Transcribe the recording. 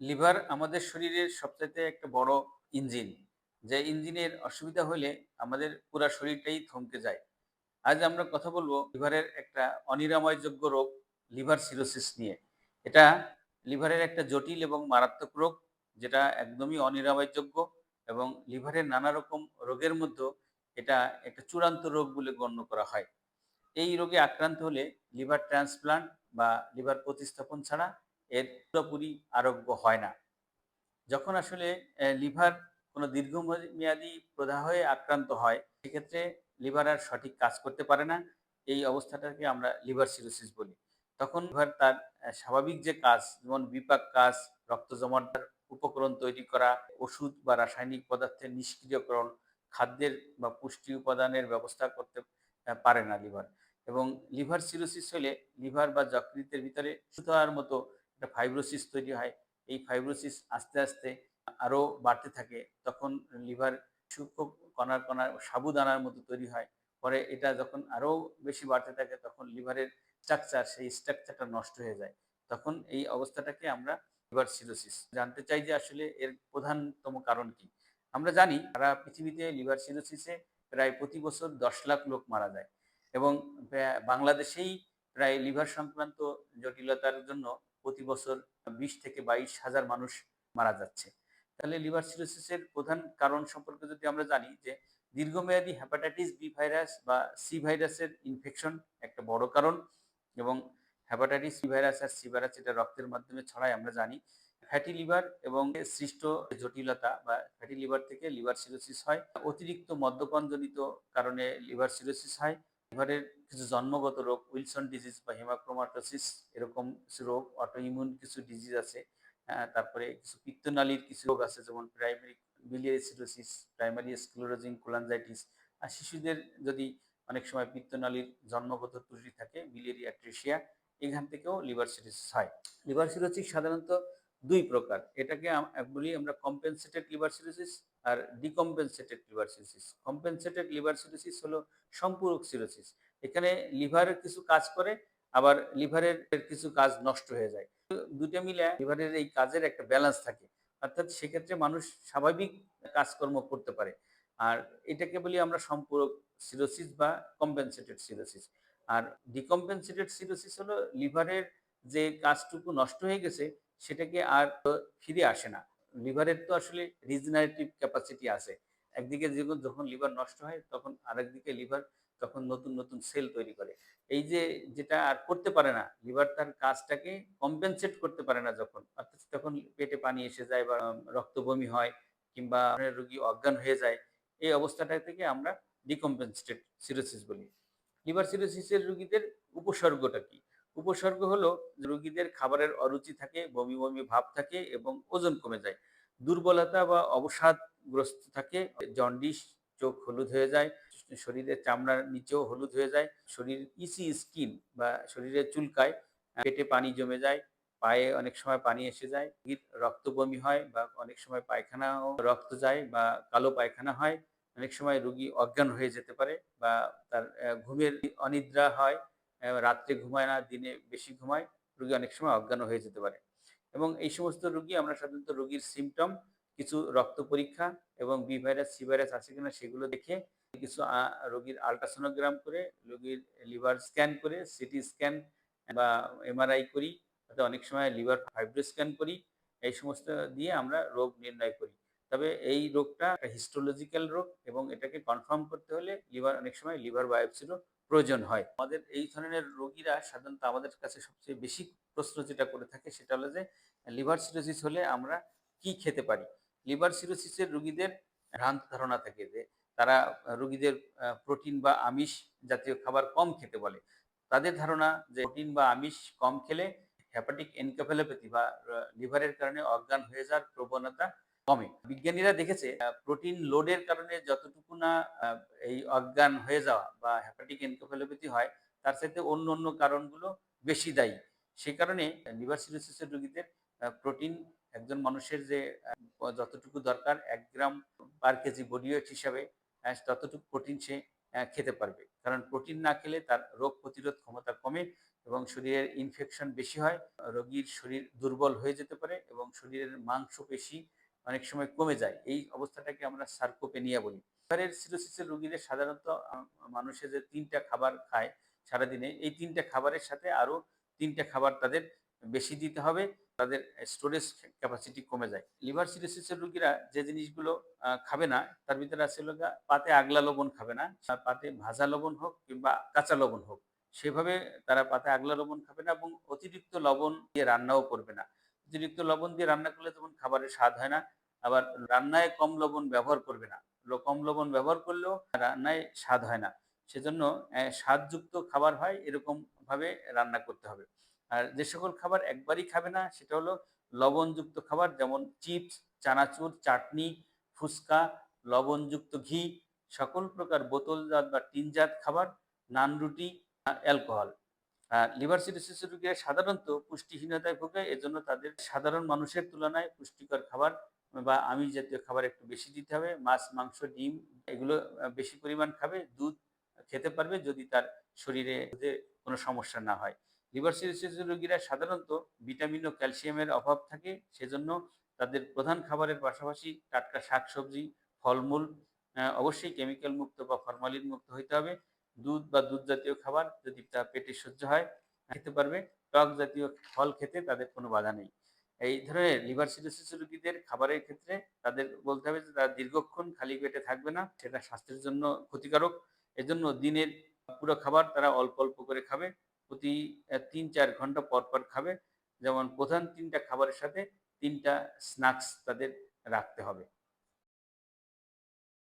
Liver আমাদের শরীরের সবচাইতে একটা বড় ইঞ্জিন। যে ইঞ্জিনের অসুবিধা হলে আমাদের পুরো শরীরটাই থমকে যায়। আজ আমরা কথা বলব লিভারের একটা অনিরাময়যোগ্য রোগ, লিভার সিরোসিস নিয়ে। এটা লিভারের একটা জটিল এবং মারাত্মক রোগ, যেটা একদমই অনিরাময়যোগ্য এবং লিভারের নানা রকম রোগের মধ্যে এটা একটা চূড়ান্ত রোগ বলে গণ্য করা হয়। এই রোগে আক্রান্ত হলে লিভার ট্রান্সপ্লান্ট বা লিভার প্রতিস্থাপন ছাড়া এর পুরোপুরি আরোগ্য হয় না। যখন আসলে লিভার কোনো দীর্ঘমেয়াদী প্রদাহে আক্রান্ত হয়, সেক্ষেত্রে লিভার আর সঠিক কাজ করতে পারে না। এই অবস্থাটাকে আমরা লিভার সিরোসিস বলি। তখন লিভার তার স্বাভাবিক যে কাজ, যেমন বিপাক কাজ, রক্ত জমাটার উপকরণ তৈরি করা, ওষুধ বা রাসায়নিক পদার্থের নিষ্ক্রিয়করণ, খাদ্যের বা পুষ্টি উপাদানের ব্যবস্থা করতে পারে না লিভার। এবং লিভার সিরোসিস হলে লিভার বা যকৃতের ভিতরে সুতোয়ার মতো একটা ফাইব্রোসিস তৈরি হয়, এই ফাইব্রোসিস আস্তে আস্তে আরও বাড়তে থাকে, তখন লিভার সূক্ষ্ম কণার কণার সাবুদানার মতো তৈরি হয়, পরে এটা যখন আরও বেশি বাড়তে থাকে, তখন লিভারের স্ট্রাকচার সেই স্ট্রাকচারটা নষ্ট হয়ে যায়, তখন এই অবস্থাটাকে আমরা লিভার সিরোসিস জানতে চাই যে আসলে এর প্রধানতম কারণ কি। আমরা জানি সারা পৃথিবীতে লিভার সিরোসিসে প্রায় প্রতি বছর দশ লাখ লোক মারা যায় এবং বাংলাদেশেই প্রায় লিভার সংক্রান্ত জটিলতার জন্য প্রতি বছর বিশ থেকে বাইশ হাজার মানুষ মারা যাচ্ছে। তাহলে লিভার সিরোসিসের প্রধান কারণ সম্পর্কে যদি আমরা জানি যে দীর্ঘমেয়াদী হ্যাপাটাইটিস বি ভাইরাস বা সি ভাইরাসের ইনফেকশন একটা বড় কারণ এবং হ্যাপাটাইটিস সি ভাইরাস আর সি ভাইরাস এটা রক্তের মাধ্যমে ছড়ায়, আমরা জানি ফ্যাটি লিভার এবং সৃষ্ট জটিলতা বা ফ্যাটি লিভার থেকে লিভার সিরোসিস হয়। অতিরিক্ত মদ্যপানজনিত কারণে লিভার সিরোসিস হয়। লিভারের কিছু জন্মগত রোগ, উইলসন ডিজিজ বা হেমাক্রোমাটোসিস, এরকম কিছু রোগ অটো ইমিউন কিছু ডিজিজ আছে তারপরে কিছু পিত্তনালীর কিছু রোগ আছে, যেমন primary biliary cirrhosis primary sclerosing cholangitis আর শিশুদের যদি অনেক সময় পিত্তনালীর জন্মগত ত্রুটি থাকে বিলিয়ারি অ্যাট্রিসিয়া এখান থেকেও লিভার সিরোসিস হয়। লিভার সিরোসিস সাধারণত দুই প্রকার, এটাকে বলি আমরা কম্পেনসেটেড লিভার সিরোসিস আর decompensated liver cirrhosis compensated liver cirrhosis হলো সম্পূরক সিরোসিস এখানে লিভারের কিছু কাজ করে, আবার লিভারের কিছু কাজ নষ্ট হয়ে যায়। দুটো মিলে লিভারের এই কাজের একটা ব্যালেন্স থাকে। অর্থাৎ সেক্ষেত্রে মানুষ স্বাভাবিক কাজকর্ম করতে পারে। আর এটাকে বলি আমরা সম্পূরক সিরোসিস বা কম্পেনসেটেড সিরোসিস আর ডিকম্পেনসেটেড সিরোসিস হলো লিভারের যে কাজটুকু নষ্ট হয়ে গেছে, সেটাকে আর ফিরে আসে না। লিভারের তো আসলে রিজনারেটিভ ক্যাপাসিটি আছে। একদিকে যখন যখন লিভার নষ্ট হয়, তখন আরেকদিকে লিভার তখন নতুন নতুন সেল তৈরি করে। এই যে যেটা আর করতে পারে না, লিভার তার কাজটাকে কম্পেনসেট করতে পারে না যখন। অর্থাৎ তখন পেটে পানি এসে যায় বা রক্ত বমি হয় কিংবা রোগী অজ্ঞান হয়ে যায়, এই অবস্থাটা থেকে আমরা ডিকম্পেনসেটেড সিরোসিস বলি। লিভার সিরোসিসের রোগীদের উপসর্গটা কি? উপসর্গ হলো রোগীদের খাবারের অরুচি থাকে, বমি বমি ভাব থাকে এবং ওজন কমে যায়। দুর্বলতা বা অবসাদগ্রস্ত থাকে, জন্ডিস, চোখ হলুদ হয়ে যায়, শরীরের চামড়ার নিচেও হলুদ হয়ে যায়, শরীর ইসি স্কিন বা শরীরে চুলকায় পেটে পানি জমে যায়, পায়ে অনেক সময় পানি এসে যায় রক্ত বমি হয় বা অনেক সময় পায়খানাও রক্ত যায় বা কালো পায়খানা হয়, অনেক সময় রুগী অজ্ঞান হয়ে যেতে পারে বা তার ঘুমের অনিদ্রা হয় রাত্রে ঘুমায় না, দিনে বেশি ঘুমায়, রুগী অনেক সময় অজ্ঞান হয়ে যেতে পারে। এবং এই সমস্ত রুগী আমরা সাধারণত রোগীর সিমটম কিছু রক্ত পরীক্ষা এবং বি ভাইরাস সি ভাইরাস আছে কিনা সেগুলো দেখে কিছু রোগীর আলট্রাসোনোগ্রাম করে, রোগীর লিভার স্ক্যান করে সিটি স্ক্যান বা এমআরআই করি অর্থাৎ অনেক সময় লিভার ফাইব্রো স্ক্যান করি, এই সমস্ত দিয়ে আমরা রোগ নির্ণয় করি। তবে এই রোগটা হিস্টোলজিক্যাল রোগ এবং এটাকে কনফার্ম করতে হলে লিভার অনেক সময় লিভার বায়োপসিরও প্রয়োজন হয়। আমাদের এই ধরনের রোগীরা সাধারণত আমাদের কাছে সবচেয়ে বেশি প্রশ্ন যেটা করে থাকে সেটা হলো যে, লিভার সিরোসিস হলে আমরা কি খেতে পারি? লিভার সিরোসিসের রোগীদের ভ্রান্ত ধারণা থাকে যে, তারা রোগীদের প্রোটিন বা আমিষ জাতীয় খাবার কম খেতে বলে। তাদের ধারণা যে, প্রোটিন বা আমিষ কম খেলে হ্যাপাটিক এনকাফেলোপ্যাথি বা লিভারের কারণে অজ্ঞান হয়ে যাওয়ার প্রবণতা কমে। বিজ্ঞানীরা দেখেছে প্রোটিন লোডের কারণে যতটুকু না এই অজ্ঞান হয়ে যাওয়া বা হ্যাপাটিক এনকাফেলোপ্যাথি হয়, তার সাথে অন্য অন্য কারণগুলো বেশি দায়ী। সেই কারণে লিভার সিরোসিসের রোগীদের প্রোটিন একজন মানুষের যে যতটুকু দরকার, এক gram per kg body weight হিসাবে ততটুকু প্রোটিন সে খেতে পারবে। কারণ প্রোটিন না খেলে তার রোগ প্রতিরোধ ক্ষমতা কমে এবং শরীরের ইনফেকশন বেশি হয়, রোগীর শরীর দুর্বল হয়ে যেতে পারে এবং শরীরের মাংস মাংসপেশি অনেক সময় কমে যায়। এই অবস্থাটাকে আমরা সার্কোপেনিয়া বলি। লিভারের সিরোসিসের রোগীদের সাধারণত মানুষে যে তিনটা খাবার খায় সারাদিনে, এই তিনটা খাবারের সাথে আরও তিনটা খাবার তাদের বেশি দিতে হবে, তাদের স্টোরেজ ক্যাপাসিটি কমে যায়। লিভার সিরোসিসের রোগীরা যে জিনিসগুলো খাবে না, তার ভিতরে আছে পাতে আগলা লবণ খাবে না পাতে ভাজা লবণ হোক কিংবা কাঁচা লবণ হোক। সেভাবে তারা পাতে আগলা লবণ খাবে না এবং অতিরিক্ত লবণ দিয়ে রান্নাও করবে না। অতিরিক্ত লবণ দিয়ে রান্না করলে তখন খাবারের স্বাদ হয় না। আবার রান্নায় কম লবণ ব্যবহার করবে না। কম লবণ ব্যবহার করলেও রান্নায় স্বাদ হয় না। সেজন্য স্বাদযুক্ত খাবার হয় এরকম ভাবে রান্না করতে হবে। আর যে সকল খাবার একবারই খাবে না, সেটা হলো লবণযুক্ত খাবার, যেমন চিপস, চানাচুর, চাটনি, ফুচকা, লবণযুক্ত ঘি, সকল প্রকার বোতলজাত বা টিনজাত খাবার, নান রুটি অ্যালকোহল। লিভার সিরোসিস রোগীরা সাধারণত পুষ্টিহীনতায় ভোগে, এজন্য তাদের সাধারণ মানুষের তুলনায় পুষ্টিকর খাবার বা আমিষ জাতীয় খাবার একটু বেশি দিতে হবে। মাছ, মাংস, ডিম এগুলো বেশি পরিমাণ খাবে, দুধ খেতে পারবে যদি তার শরীরে কোনো সমস্যা না হয়। লিভার সিরোসিস রোগীরা সাধারণত ভিটামিন ও ক্যালসিয়ামের অভাব থাকে, সেজন্য তাদের প্রধান খাবারের পাশাপাশি টাটকা শাকসবজি, ফলমূল অবশ্যই কেমিক্যাল মুক্ত বা ফরমালিন মুক্ত হইতে হবে। দুধ বা দুধ জাতীয় খাবার যদি তা পেটে সহ্য হয়, খেতে পারবে। টক জাতীয় ফল খেতে তাদের কোনো বাধা নেই। এই ধরনের লিভার সিরোসিস রোগীদের খাবারের ক্ষেত্রে তাদের বলতে হবে যে, তারা দীর্ঘক্ষণ খালি পেটে থাকবে না। সেটা স্বাস্থ্যের জন্য ক্ষতিকারক। এজন্য দিনের পুরো খাবার তারা অল্প অল্প করে খাবে। প্রতি তিন, চার ঘণ্টা পর পর খাবে। যেমন প্রধান তিনটা খাবারের সাথে তিনটা স্ন্যাক্স তাদের রাখতে হবে।